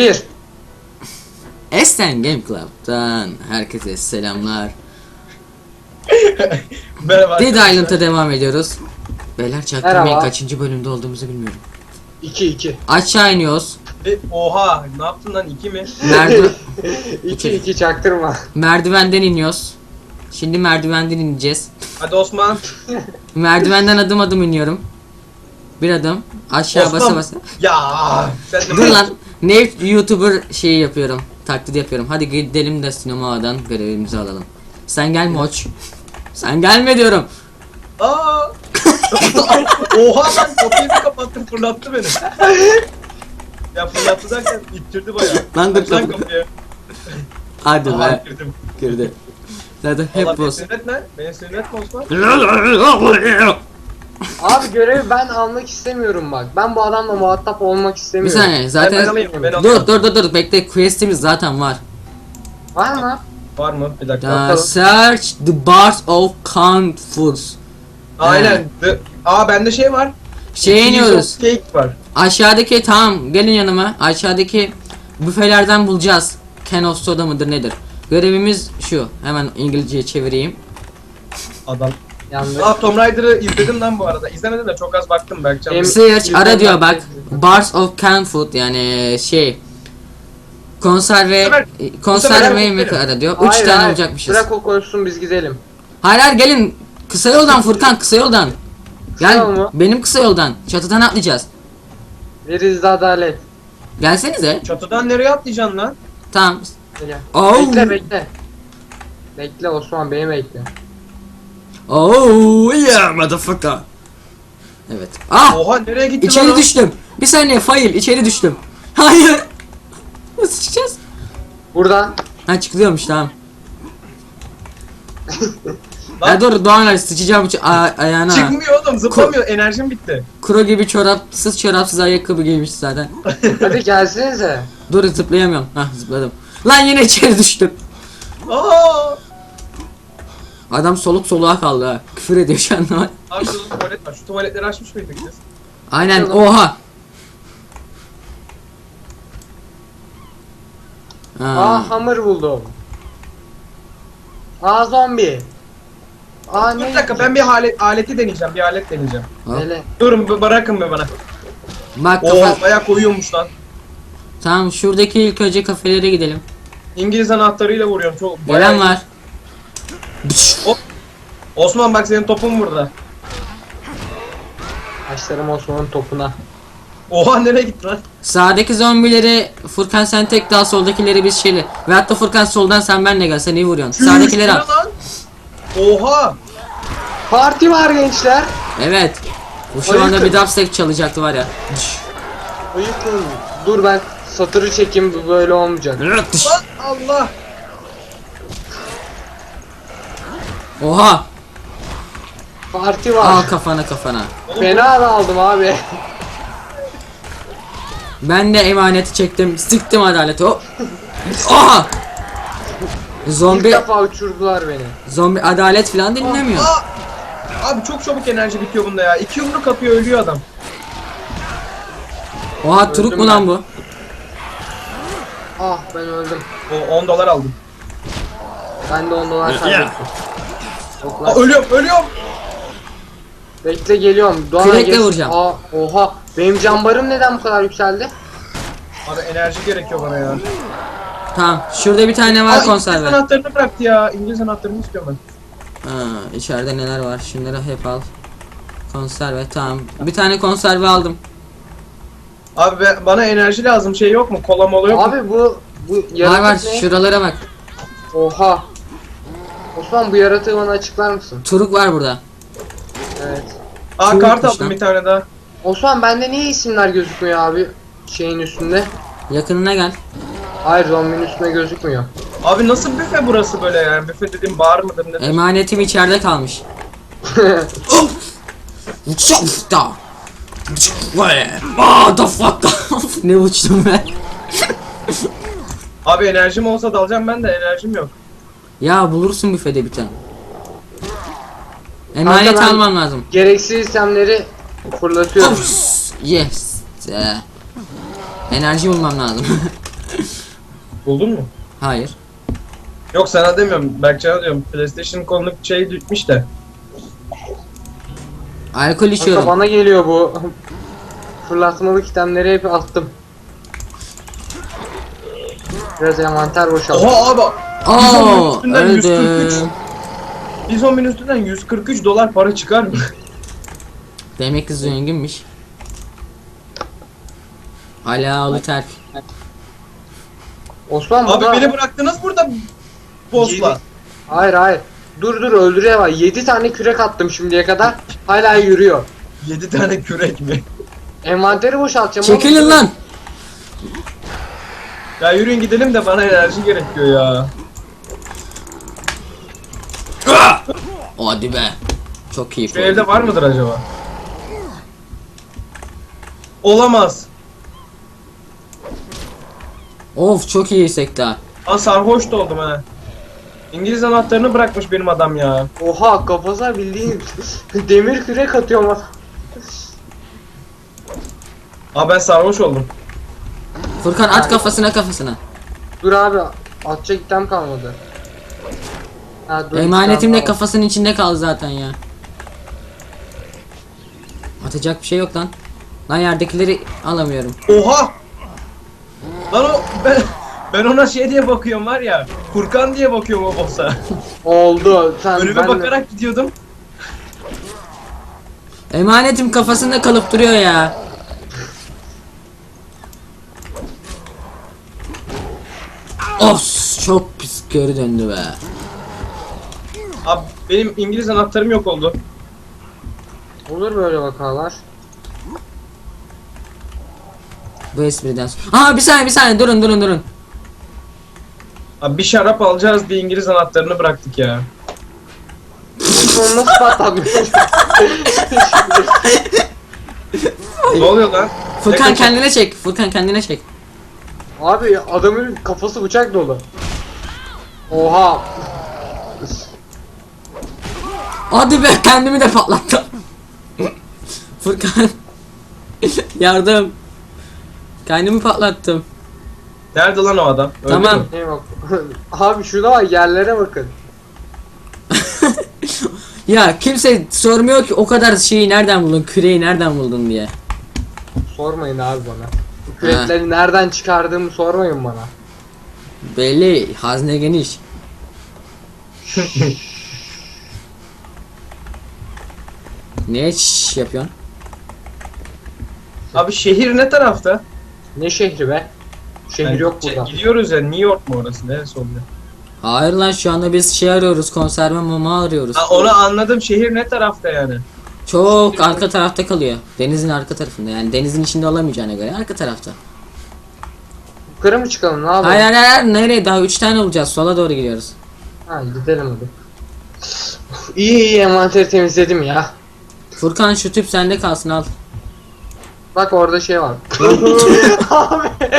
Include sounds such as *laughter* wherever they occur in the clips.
Bir. Esen Game Club'tan herkese selamlar. *laughs* Merhaba. Dead. Island'a devam ediyoruz. Beyler çaktırmayın Merhaba. kaçıncı bölümde olduğumuzu bilmiyorum. İki iki. Aşağı iniyoruz. E, oha ne yaptın lan iki mi? *laughs* Merdiven, *laughs* İki iki çaktırma. merdivenden iniyoruz. Şimdi merdivenden ineceğiz. Hadi Osman. Merdivenden adım adım iniyorum. Bir adım. Aşağı Osman. basa basa. Ya sen de Dur lan. Ne YouTuber şeyi yapıyorum. Taklit yapıyorum. Hadi gidelim de sinemadan görevimizi alalım. Sen gelme Hoç. Sen gelme diyorum. Aa. *laughs* oha lan kapıyı bir kapattım fırlattı beni. ya fırlattı derken ittirdi bayağı. Lan dur lan kapıyı. Hadi Aha be. girdim. Girdi. Zaten hep beni boss. sinir etme. Beni sinir etme Osman. Abi görevi ben almak istemiyorum bak. Ben bu adamla muhatap olmak Bir istemiyorum. saniye Ben, zaten alayım ben dur alayım. dur dur dur bekle questimiz zaten var. Var mı? Var mı? Bir dakika. Bakalım. search the bars of canned foods. Aynen. The- Aa bende şey var. Şeye iniyoruz. Cake var. Aşağıdaki tamam gelin yanıma. Aşağıdaki büfelerden bulacağız. Can of soda mıdır nedir? Görevimiz şu. Hemen İngilizceye çevireyim. Adam. Yanlış. Aa Tomb Raider'ı izledim lan bu arada. İzlemedim de çok az baktım belki. Em- Search ara diyor bak. Bars of canned food yani şey konserve sefer- konserve yemek ara diyor. 3 Hayır, tane hayır. olacakmışız. Bırak o koşsun biz gidelim. Hayır hayır gelin. Kısa yoldan Furkan kısa yoldan. Gel Kısa mu? benim kısa yoldan. Çatıdan atlayacağız. Veririz de adalet. Gelsenize. Çatıdan nereye atlayacaksın lan? Tamam. Gel. Oh. Bekle bekle. Bekle Osman beni bekle. Oh yeah motherfucker. Evet. Ah Oha nereye gitti lan içeri o? düştüm. Bir saniye fail içeri düştüm. Hayır. Nasıl çıkacağız? Buradan. Ha çıkılıyormuş tamam. Lan *laughs* Ya dur Doğan sıçacağım uç- a- ayağına. Çıkmıyor oğlum zıplamıyor enerjim bitti. Kuro gibi çorapsız çorapsız ayakkabı giymiş zaten. *laughs* Hadi gelsenize. Dur zıplayamıyorum. Hah zıpladım. Lan yine içeri düştüm. Aa! Adam soluk soluğa kaldı ha. Küfür ediyor şu anda. Abi şurada tuvalet var. Şu tuvaletleri açmış mıydık biz? Aynen Tamam. oha. Ha. Aa hamur buldum. Aa zombi. Aa Dur ne? bir dakika ben bir alet, aleti deneyeceğim. Bir alet deneyeceğim. Hop. Hele. Durun bırakın be bana. Bak Oo kafa. bayağı koyuyormuş lan. Tamam şuradaki ilk önce kafelere gidelim. İngiliz anahtarıyla vuruyorum. Çok Gelen var. Osman bak senin topun burada. Başlarım Osman'ın topuna. Oha nereye gitti lan? Sağdaki zombileri Furkan sen tek daha soldakileri biz şeyle. Ve hatta Furkan soldan sen benle gel sen iyi vuruyorsun. Sağdakileri al. Lan. Oha! Parti var gençler. Evet. Bu şu anda bir dubstep çalacaktı var ya. Uyukun. Dur ben satırı çekeyim bu böyle olmayacak. Lan Allah! Oha. Parti Al var. kafana kafana. Oğlum, Fena da aldım abi. Ben de emaneti çektim. Sıktım adaleti. Hop. Oha. İlk Zombi defa uçurdular beni. zombi adalet falan dinlemiyor. Aa! Abi çok çabuk enerji bitiyor bunda ya. İki yumruk atıyor ölüyor adam. Oha turuk mu Öldüm lan bu? Ah ben öldüm. O 10 dolar aldım. Ben de on dolar kaybettim. Yok Aa, ölüyorum ölüyorum. Bekle geliyorum. Doğan Kürekle geç- vuracağım. Aa, oha. Benim cambarım neden bu kadar yükseldi? Abi enerji gerekiyor bana ya. Tamam. Şurada bir tane Aa, var İngiliz konserve. anahtarını bıraktı ya. İngiliz anahtarını istiyorum ben. Ha, içeride neler var? Şunları hep al. Konserve tamam. Bir tane konserve aldım. Abi ben- bana enerji lazım şey yok mu? Kola mola yok mu? Abi bu bu Var yaratık var ne? şuralara bak. Oha. Osman bu yaratığı bana açıklar mısın? Turuk var burada. Evet. Aa Çok kart aldım lan. bir tane daha. Osman bende niye isimler gözükmüyor abi? Şeyin üstünde. Yakınına gel. Hayır zombinin üstünde gözükmüyor. Abi nasıl büfe burası böyle yani? Büfe dediğim bar mıdır nedir? Emanetim içeride kalmış. *laughs* Çofta. Motherfucker. *laughs* ne uçtum ben. *laughs* Abi enerjim olsa dalacağım ben de enerjim yok. Ya bulursun büfede bir tane. Emanet Kanka ben- almam lazım. Gereksiz itemleri fırlatıyorum. Yes. Ee, Enerji bulmam lazım. *laughs* Buldun mu? Hayır. Yok sana demiyorum. Berkcan'a diyorum. PlayStation konuluk şey bitmiş de. Alkol Kanka içiyorum. bana geliyor bu. Fırlatmalı itemleri hep attım. Biraz envanter boşalttım. Oha abi. Oo, üstünden 143. öldüm. Bir zombinin üstünden 143 dolar para çıkar mı? *laughs* Demek ki zenginmiş. Ala Terk. Osman abi burada... beni bıraktınız burada boss'la. Hayır hayır. Dur dur öldürüyor var. 7 tane kürek attım şimdiye kadar. Hala yürüyor. 7 tane kürek mi? Envanteri boşaltacağım. Çekilin oğlum. lan. Ya yürüyün gidelim de bana enerji gerekiyor ya. Hadi be. Çok iyi. Şu evde var mıdır acaba? Olamaz. Of çok iyi sekta. Aa sarhoş da oldum ha. İngiliz anahtarını bırakmış benim adam ya. Oha kafasına bildiğin *laughs* demir kürek atıyor ama. Aa ben sarhoş oldum. Furkan at kafasına kafasına. Dur abi atacak item kalmadı. Ha, dur, Emanetim de kafasının içinde kaldı zaten ya. Atacak bir şey yok lan. Lan yerdekileri alamıyorum. Oha! Lan o ben ben ona şey diye bakıyorum var ya. Furkan diye bakıyorum o boss'a. Oldu. Sen Önüme ben de- bakarak gidiyordum. Emanetim kafasında kalıp duruyor ya. Of çok pis geri döndü be. Abi benim İngiliz anahtarım yok oldu. Olur böyle vakalar. Bu espriden sonra. Aa bir saniye bir saniye durun durun durun. Abi bir şarap alacağız bir İngiliz anahtarını bıraktık ya. Onu nasıl patlatmış? *laughs* ne oluyor lan? Furkan Ne kendine çek. Furkan kendine çek. abi adamın kafası bıçak dolu. Oha. Hadi be kendimi de patlattım. Furkan. *laughs* Yardım. Kendimi patlattım. Nerede lan o adam? Öldü Tamam. *laughs* mü? Bak. abi şurada var yerlere bakın. *laughs* Ya kimse sormuyor ki o kadar şeyi nereden buldun, küreği nereden buldun diye. Sormayın abi bana. Bu kürekleri nereden çıkardığımı sormayın bana. Belli, hazne geniş. Ne şş yapıyorsun? Abi şehir ne tarafta? Ne şehri be? Şehir Yani yok burada. Gidiyoruz ya New York mu orası? Neresi oluyor? Hayır lan şu anda biz şey arıyoruz, konserve mama arıyoruz. Ha, onu anladım. Şehir ne tarafta yani? Çok arka tarafta kalıyor. Denizin arka tarafında yani denizin içinde olamayacağına göre arka tarafta. Yukarı mı çıkalım ne yapalım? Hayır hayır hayır nereye daha 3 tane olacağız sola doğru gidiyoruz. Ha gidelim hadi. İyi iyi envanteri temizledim ya. Furkan şu tüp sende kalsın al. Bak orada şey var. abi. *laughs*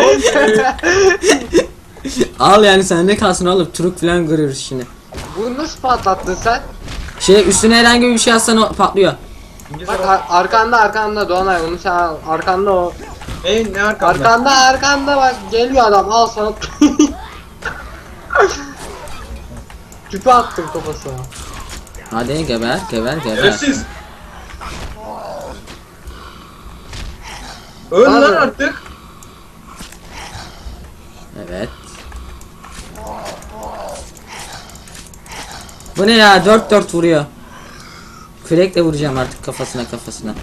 Al yani sende kalsın alıp turuk falan görüyoruz şimdi. Bunu nasıl patlattın sen? Şey üstüne herhangi bir şey atsan o patlıyor. Bak ar- arkanda arkanda Doğanay onu sen al. arkanda o. Ne, ne arkamda? Arkanda arkanda bak geliyor adam al sana. *laughs* Tüpü attım kafasına. Hadi geber geber geber. Şerefsiz. Öl Abi. lan artık. Evet. Bu ne ya 4 4 vuruyor. Kürekle vuracağım artık kafasına kafasına.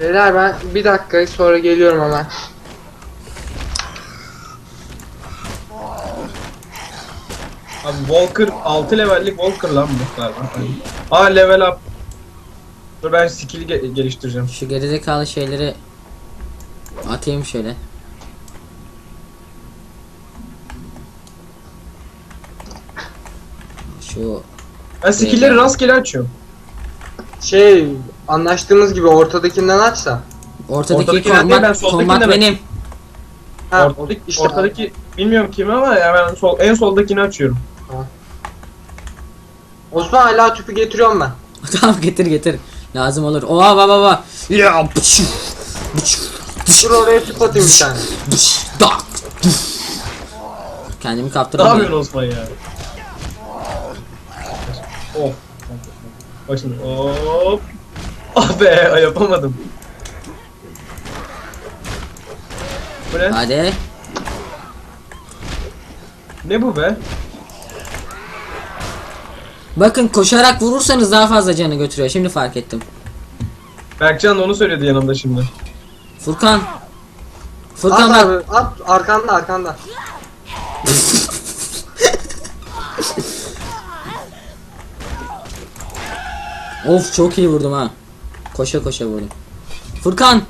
Beyler ben bir dakika sonra geliyorum hemen. Abi Walker 6 levellik Walker lan bu galiba. Aa level up. Dur ben skill'i ge- geliştireceğim. Şu gerizekalı şeyleri atayım şöyle. Şu Ben skill'leri rastgele açıyorum. Şey anlaştığımız gibi ortadakinden açsa. ortadaki Ortadaki ben kombat, soldakini kombat demek. benim. Ha, ortadaki, işte ortadaki bilmiyorum kim ama ya ben sol, en soldakini açıyorum. Osman hala tüpü getiriyorum ben. *laughs* tamam getir getir. Lazım olur. Oha baba baba. Ya pşş. Dur oraya tüp atayım bir tane. Dak. Kendimi Ne kaptırdım. yapıyorsun Osman ya? Of. Bak şimdi hop. Ah be yapamadım. Bu ne? Hadi. Ne bu be? Bakın koşarak vurursanız daha fazla canı götürüyor. Şimdi fark ettim. Berkcan da onu söyledi yanımda şimdi. Furkan. Furkan At bak. abi at arkanda arkanda. *laughs* Of çok iyi vurdum ha. Koşa koşa vurdum. Furkan.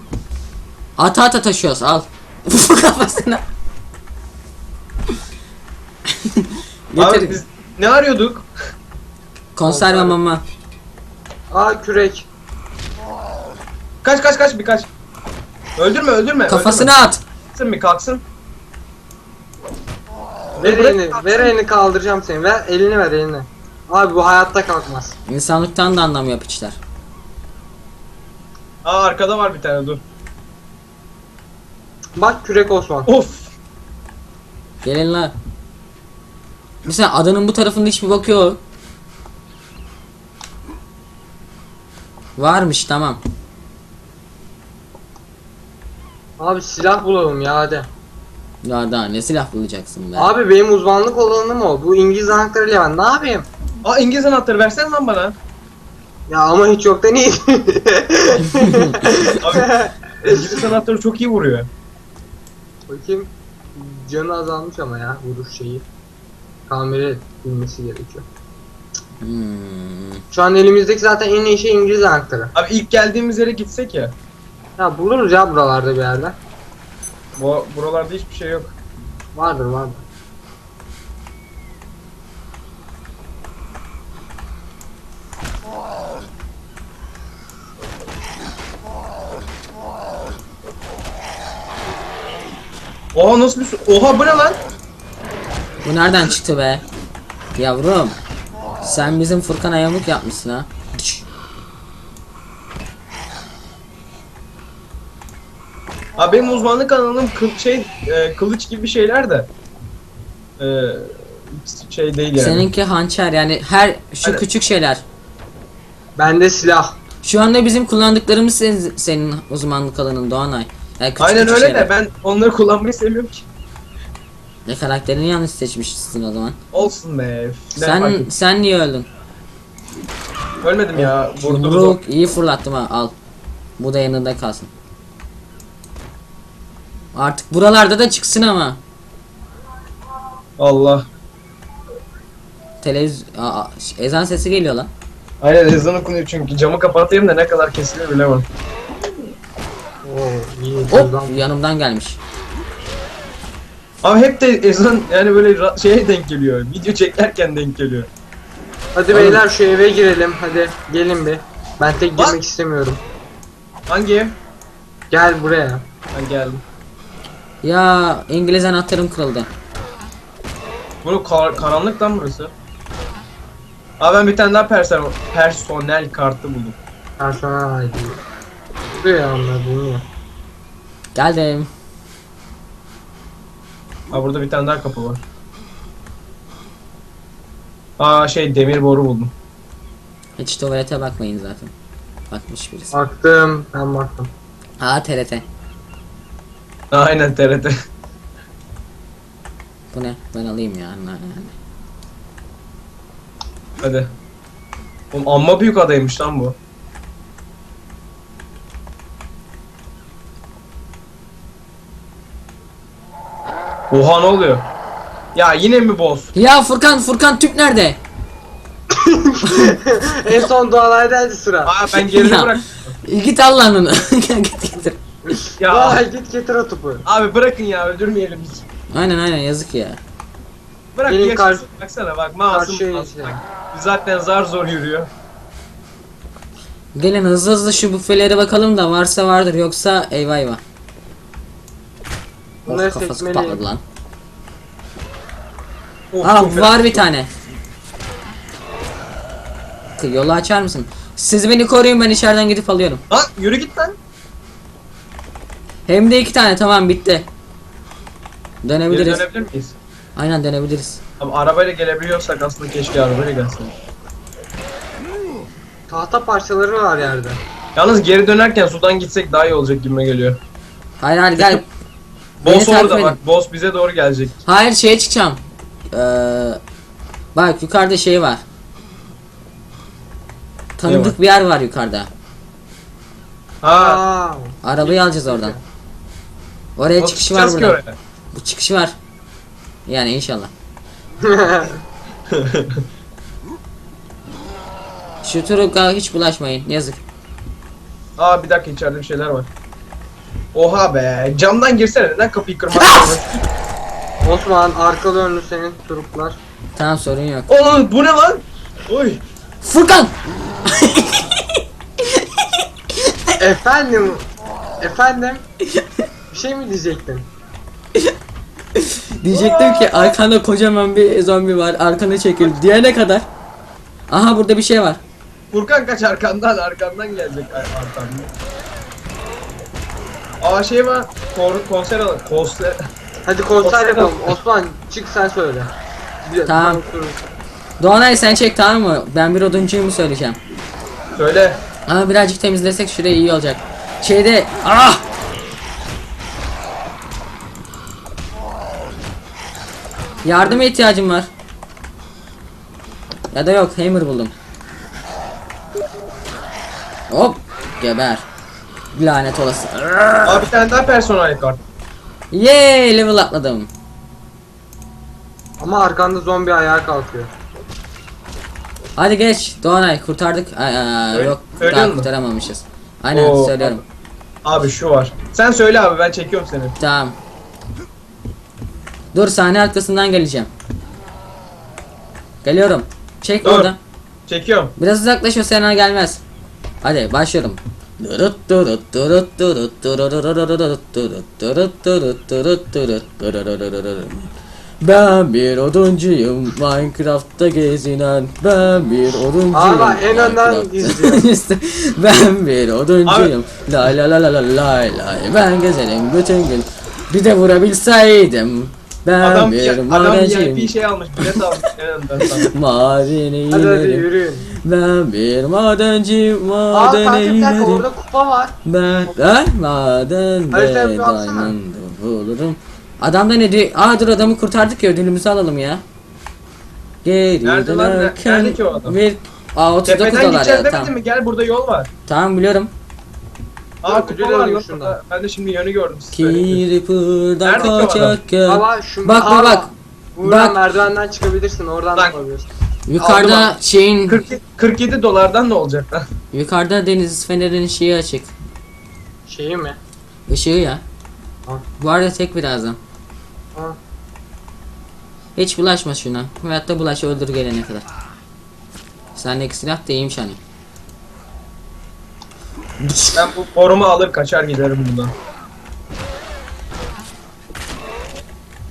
Ata ata taşıyoruz al. *laughs* Kafasına. *laughs* Abi biz ne arıyorduk? Konserve mama. Aa kürek. Kaç kaç kaç birkaç. Öldürme öldürme. Kafasına öldürme. at. Kalksın bir kalksın. Ver bırak elini, ver elini kaldıracağım seni. Ver elini ver elini. Abi bu hayatta kalkmaz. İnsanlıktan da anlamıyor piçler. Aa arkada var bir tane dur. Bak kürek Osman. Of. Gelin lan. Mesela adanın bu tarafında hiçbir bakıyor. Varmış tamam. Abi silah bulalım ya hadi. Ya daha ne silah bulacaksın be. Abi benim uzmanlık alanım o. Bu İngiliz anahtarıyla ben ne yapayım? Aa İngiliz anahtarı versene lan bana. Ya ama hiç yoktan iyi. *laughs* Abi İngiliz anahtarı çok iyi vuruyor. Bakayım. Canı azalmış ama ya vuruş şeyi. Kamera bilmesi gerekiyor. Hmm. Şu an elimizdeki zaten en iyi şey İngiliz anahtarı. Abi ilk geldiğimiz yere gitsek ya. Ya buluruz ya buralarda bir yerde. Bu buralarda hiçbir şey yok. Vardır vardır. Oha nasıl bir su- Oha bu ne lan? Bu nereden çıktı be? Yavrum. Sen bizim Furkan'a yamuk yapmışsın ha. Abi benim uzmanlık alanım kıl, şey e, kılıç gibi şeyler de. E, şey değil yani. Seninki hançer yani her şu Aynen. küçük şeyler. Bende silah. Şu anda bizim kullandıklarımız senin, senin uzmanlık alanın Doğanay. Yani küçük Aynen küçük öyle şeyler. de ben onları kullanmayı sevmiyorum ki. Ne karakterini yanlış seçmişsin o zaman. Olsun be. Ne fark Sen et- sen niye öldün? Ölmedim ya. Vurdu Yumruk iyi fırlattım ha al. Bu da yanında kalsın. Artık buralarda da çıksın ama. Allah. Televiz Aa, ezan sesi geliyor lan. Aynen ezan okunuyor çünkü camı kapatayım da ne kadar kesiliyor bilemem. Oo iyi. Hop Hop. yanımdan gelmiş. Ama hep de ezan yani böyle şeye denk geliyor. Video çekerken denk geliyor. Hadi beyler şu eve girelim hadi. Gelin bir. Ben tek girmek istemiyorum. Hangi ev? Gel buraya. Ben geldim. Ya İngiliz anahtarım kırıldı. Bunu kar- karanlık lan burası. Abi ben bir tane daha personel, personel kartı buldum. Personel ID. Buraya ya onlar bulunuyor. Geldim. Ha burada bir tane daha kapı var. Aa şey demir boru buldum. Hiç tuvalete bakmayın zaten. Bakmış birisi. Baktım. Ben baktım. Aa TRT. Aynen TRT. Bu ne? Ben alayım ya. Hadi. Oğlum amma büyük adaymış lan bu. Oha ne oluyor? Ya yine mi boss? Ya Furkan Furkan tüp nerede? *laughs* en son doğalardaydı sıra. Aa ben geride Ya. bırak. Git al lan onu. *laughs* Git getir. Ya Vay git getir o topu. abi bırakın ya öldürmeyelim hiç. Aynen aynen yazık ya. Bırak Benim yaşasın. Baksana bak masum karşıya masum. geçeceğim. Biz zaten zar zor yürüyor. Gelin hızlı hızlı şu büfelere bakalım da varsa vardır yoksa eyvah eyvah. Bunları Of kafası patladı lan. Of, Aa çok fena. var bir tane. Yolu açar mısın? Siz beni koruyun ben içeriden gidip alıyorum. Lan yürü git lan. Hem de iki tane tamam bitti. Geri Dönebiliriz. dönebilir miyiz? Aynen dönebiliriz. Ama arabayla gelebiliyorsak aslında keşke arabayla gelseydik. Tahta parçaları var yerde. Yalnız geri dönerken sudan gitsek daha iyi olacak gibime geliyor. Hayır hayır gel. *laughs* Beni Boss takip orada edin. bak. Boss bize doğru gelecek. Hayır şeye çıkacağım. Ee, bak yukarıda şey var. Tanıdık var? bir yer var yukarıda. Ha. Aa. Arabayı alacağız oradan. Oraya çıkışı var çıkacağız ki buradan. oraya? Bu çıkışı var. Yani inşallah. *laughs* Şu Turuk'a hiç bulaşmayın. Yazık. Aa bir dakika içeride bir şeyler var. Oha be. Camdan girsene neden kapıyı kırmak? *laughs* Osman arkalı önlü senin turuklar. Tamam sorun yok. Oğlum bu ne lan? Oy. Furkan! *laughs* Efendim. Efendim. Bir şey mi diyecektin? Diyecektim ki arkanda kocaman bir zombi var. Arkana çekil. Diyene kadar. Aha burada bir şey var. Furkan kaç arkandan arkandan gelecek ar- arkamdan. Aa şey var. Kor konser alın. Konser. Hadi konser yapalım. Osman çık sen söyle. Bir- Tamam. ben otururum. Doğanay sen çek tamam mı? Ben bir oduncuyu mu söyleyeceğim? Söyle. Ama birazcık temizlesek şurayı iyi olacak. Şeyde ah! Yardıma ihtiyacım var. Ya da yok hammer buldum. Hop geber. Lanet olası. Aa bir tane daha personel kart. Yay level atladım. Ama arkanda zombi ayağa kalkıyor. Hadi geç Doğanay kurtardık. Aa, Öyle- yok öyle daha mi? kurtaramamışız. Aynen Oo, söylüyorum. Abi şu var. Sen söyle abi ben çekiyorum seni. Tamam. Dur sahne arkasından geleceğim. Geliyorum. Çek Dur. orada. Çekiyorum. Biraz uzaklaş o sana gelmez. Hadi başlıyorum. Ben bir oduncuyum Minecraft'ta gezinen. Ben bir oduncuyum Ama en önden izliyor. *laughs* Ben bir oduncuyum. Lay lay lay lay lay lay. Ben gezerim bütün gün. Bir de vurabilseydim Ben Adam bir adam VIP şey almış. Bilet almış. *laughs* Madene Hadi hadi inerim yürüyün. Ben bir madenci Aa madene bir dakika inerim orada kupa var. Ben ben madende Haritaya bir baksana. diamond bulurum Adam da ne diyor? Aa dur adamı kurtardık ya ödülümüzü alalım ya Geri Nerede lan? Ne- dönerken nerede ki o adam? Bir... Aa 39 Tepeden dolar gideceğiz ya demedin tamam mi? Gel burada yol var. Tamam biliyorum Aa kupa var alayım lan şundan. burada. Ben de şimdi yönü gördüm. Creeper'dan Nerede ki o adam? kaçarken Baba şu Bak bak bak Buradan Bak. merdivenden çıkabilirsin oradan Bak. yapabilirsin. Yukarıda Aldım şeyin 47, 47 dolardan ne olacak lan? *laughs* Yukarıda deniz fenerinin şeyi açık Şeyi mi? Işığı ya Ha. Bu arada tek birazdan Ha. Hiç bulaşma şuna. Hayatta bulaş öldür gelene kadar. Sendeki silah da iyiymiş hani. Ben bu forumu alır kaçar giderim bundan.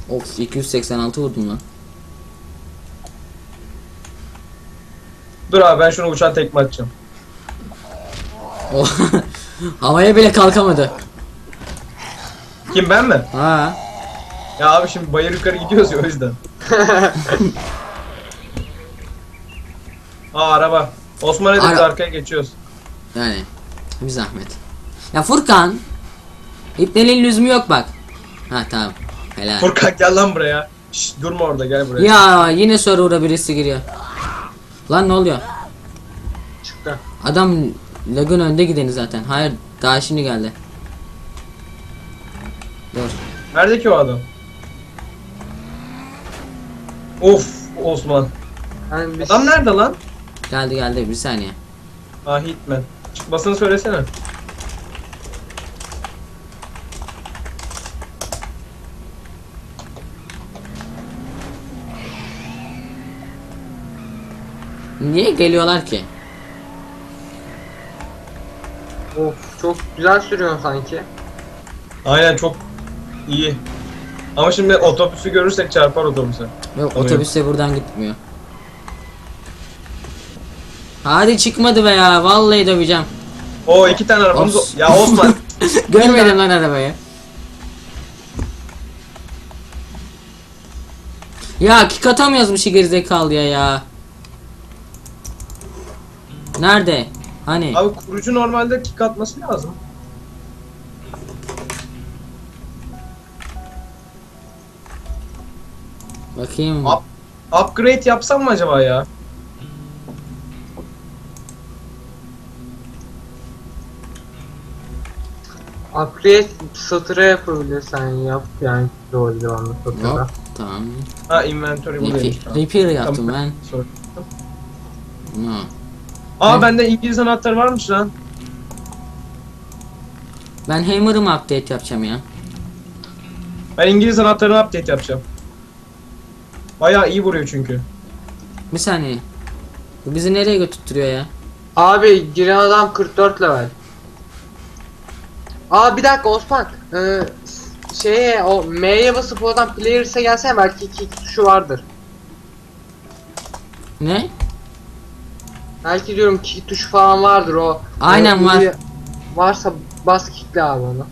Of 286 vurdum lan. Dur abi ben şunu uçan tekme atacağım. O *laughs* havaya bile kalkamadı. Kim ben mi? Ha. Ya abi şimdi bayır yukarı gidiyoruz ya o yüzden. *laughs* Aa araba. Osman Edip Ara- arkaya geçiyoruz. Yani bir zahmet. Ya Furkan. İpneliğin lüzumu yok bak. Ha tamam. Helal. Furkan gel lan buraya. Şşş durma orada gel buraya. ya yine server'a birisi giriyor. Lan ne oluyor? Çıktı. Adam lagın önde gideni zaten. Hayır daha şimdi geldi. Dur. Nerede ki o adam? Of Osman. Yani. Adam nerede lan? Geldi geldi bir saniye. Ah Hitman. Çıkmasını söylesene. Niye geliyorlar ki? Of çok güzel sürüyorsun sanki. Aynen çok iyi. Ama şimdi otobüsü görürsek çarpar otobüse. Yok otobüs de buradan gitmiyor. Hadi çıkmadı be ya. Vallahi döveceğim. O iki tane arabamız Os. ya Osman. *laughs* Görmedim lan arabayı. Ya kick atamıyoruz bu şey gerizekalıya ya. Nerede? Hani? Abi kurucu normalde kick atması lazım. Bakayım. Up, upgrade yapsam mı acaba ya? Upgrade satıra yapabilirsen yap yani rolde onu satıra. Yok. Tamam. Ha inventory buradaymış. Repair, repair yaptım ben. Sorry. No. Aa bende İngiliz anahtarı varmış lan. Ben Hammer'ımı update yapacağım ya. Ben İngiliz anahtarını update yapacağım. Bayağı iyi vuruyor çünkü. Bir saniye. Bu bizi nereye götürtüyor ya? Abi giren adam 44 level. Aa bir dakika Osman. Ee, şeye o M'ye basıp oradan players'e gelsene belki kick tuşu vardır. Ne? Belki diyorum kick tuşu falan vardır o. Aynen Ee, var. Varsa bas kickle abi onu.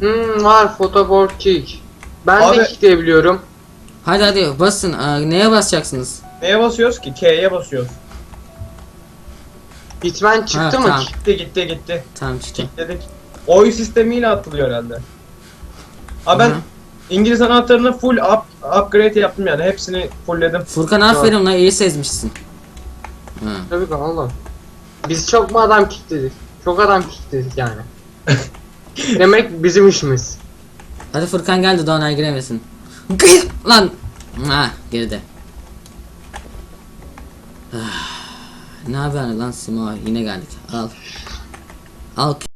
Hmm var photoboard kick. Ben Abi- de kickleyebiliyorum. Hadi hadi basın. Aa, neye basacaksınız? Neye basıyoruz ki? K'ye basıyoruz. Hitman çıktı Ha, mı? tamam. Gitti gitti gitti. Tamam işte. Dedik. Oy sistemiyle atılıyor herhalde. Aa ben Hı. İngiliz anahtarını full up, upgrade yaptım yani. Hepsini fullledim. Furkan aferin lan iyi sezmişsin. Ha. Tabii ki oğlum. Biz çok mu adam kickledik? Çok adam kickledik yani. *laughs* Demek bizim işimiz. Hadi Furkan geldi Doğanay giremesin. Gı- lan. Ha geride. Ah, ne yapıyorsun lan Simo? Yine geldik. Al. Al